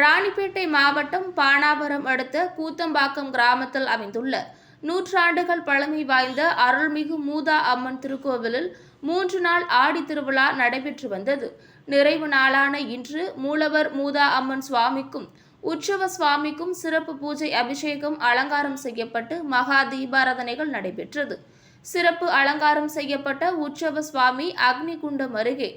ராணிப்பேட்டை மாவட்டம் பானாபுரம் அடுத்த கூத்தம்பாக்கம் கிராமத்தில் அமைந்துள்ள நூற்றாண்டுகள் பழமை வாய்ந்த அருள்மிகு மூதா அம்மன் திருக்கோவிலில் மூன்று நாள் ஆடி திருவிழா நடைபெற்று வந்தது. நிறைவு நாளான இன்று மூலவர் மூதா அம்மன் சுவாமிக்கும் உற்சவ சுவாமிக்கும் சிறப்பு பூஜை அபிஷேகம் அலங்காரம் செய்யப்பட்டு மகா தீபாராதனைகள் நடைபெற்றது. சிறப்பு அலங்காரம் செய்யப்பட்ட உற்சவ சுவாமி அக்னி குண்டம் அருகே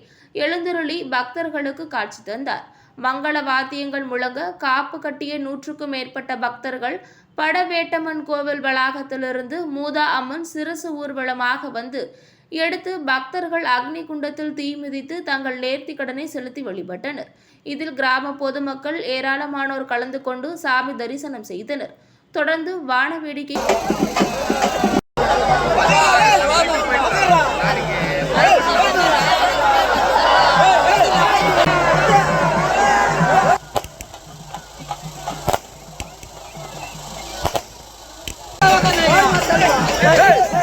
எழுந்தருளி பக்தர்களுக்கு காட்சி தந்தார். மங்கள வாத்தியங்கள் முழங்க காப்பு கட்டிய நூற்றுக்கும் மேற்பட்ட பக்தர்கள் படவேட்டம்மன் கோவில் வளாகத்திலிருந்து மூதா அம்மன் சிரசு ஊர்வலமாக வந்து எடுத்து பக்தர்கள் அக்னி குண்டத்தில் தீ மிதித்து தங்கள் நேர்த்தி கடனை செலுத்தி வழிபட்டனர். இதில் கிராம பொதுமக்கள் ஏராளமானோர் கலந்து கொண்டு சாமி தரிசனம் செய்தனர். தொடர்ந்து வான வேடிக்கை Hey!